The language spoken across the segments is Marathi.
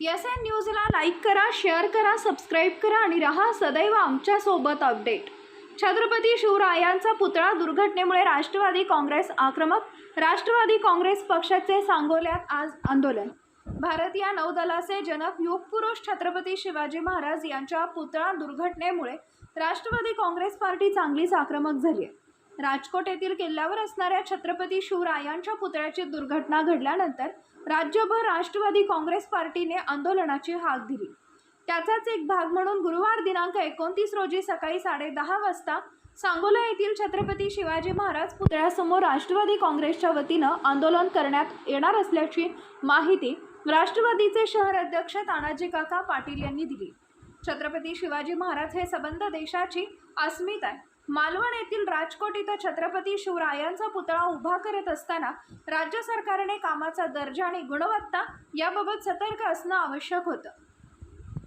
एस एन न्यूजला लाईक करा शेअर करा सबस्क्राईब करा आणि रहा सदैव आमच्यासोबत अपडेट छत्रपती शिवरायांचा पुतळा दुर्घटनेमुळे राष्ट्रवादी काँग्रेस आक्रमक राष्ट्रवादी काँग्रेस पक्षाचे सांगोल्यात आज आंदोलन. भारतीय नौदलाचे जनक युगपुरुष छत्रपती शिवाजी महाराज यांच्या पुतळा दुर्घटनेमुळे राष्ट्रवादी काँग्रेस पार्टी चांगलीच आक्रमक झाली आहे. राजकोट येथील किल्ल्यावर असणाऱ्या छत्रपती शिवरायांच्या पुतळ्याची दुर्घटना घडल्यानंतर राज्यभर राष्ट्रवादी काँग्रेस पार्टीने आंदोलनाची हाक दिली. त्याचाच एक भाग म्हणून गुरुवार दिनांक एकोणतीस रोजी सकाळी साडेदहा वाजता सांगोला येथील छत्रपती शिवाजी महाराज पुतळ्यासमोर राष्ट्रवादी काँग्रेसच्या वतीनं आंदोलन करण्यात येणार असल्याची माहिती राष्ट्रवादीचे शहर अध्यक्ष तानाजी काका पाटील यांनी दिली. छत्रपती शिवाजी महाराज हे सबंध देशाची अस्मिता आहे. मालवण येथील राजकोट इथं छत्रपती शिवरायांचा पुतळा उभा करत असताना राज्य सरकारने कामाचा दर्जा आणि गुणवत्ता याबाबत सतर्क असणं आवश्यक होतं.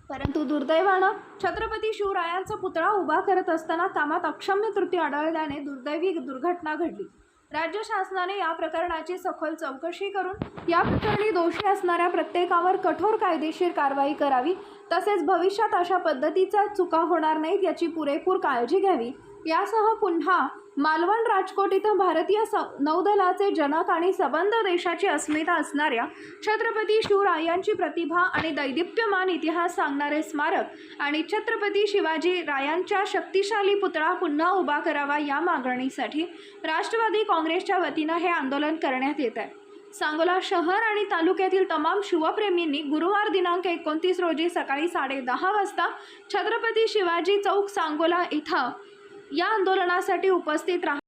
परंतु दुर्दैवानं छत्रपती शिवरायांचा पुतळा उभा करत असताना कामात अक्षम्य त्रुटी आढळल्याने दुर्दैवी दुर्घटना घडली. राज्य शासनाने या प्रकरणाची सखोल चौकशी करून या प्रकरणी दोषी असणाऱ्या प्रत्येकावर कठोर कायदेशीर कारवाई करावी तसेच भविष्यात अशा पद्धतीच्या चुका होणार नाहीत याची पुरेपूर काळजी घ्यावी यासह पुन्हा मालवण राजकोट इथं भारतीय स नौदलाचे जनक आणि सबंध देशाची अस्मिता असणाऱ्या छत्रपती शिवरायांची प्रतिभा आणि दैदिप्यमान इतिहास सांगणारे स्मारक आणि छत्रपती शिवाजी रायांच्या शक्तिशाली पुतळा पुन्हा उभा करावा या मागणीसाठी राष्ट्रवादी काँग्रेसच्या वतीनं हे आंदोलन करण्यात येत आहे. सांगोला शहर आणि तालुक्यातील तमाम शिवप्रेमींनी गुरुवार दिनांक एकोणतीस रोजी सकाळी साडेदहा वाजता छत्रपती शिवाजी चौक सांगोला इथं या आंदोलनासाठी उपस्थित राहा.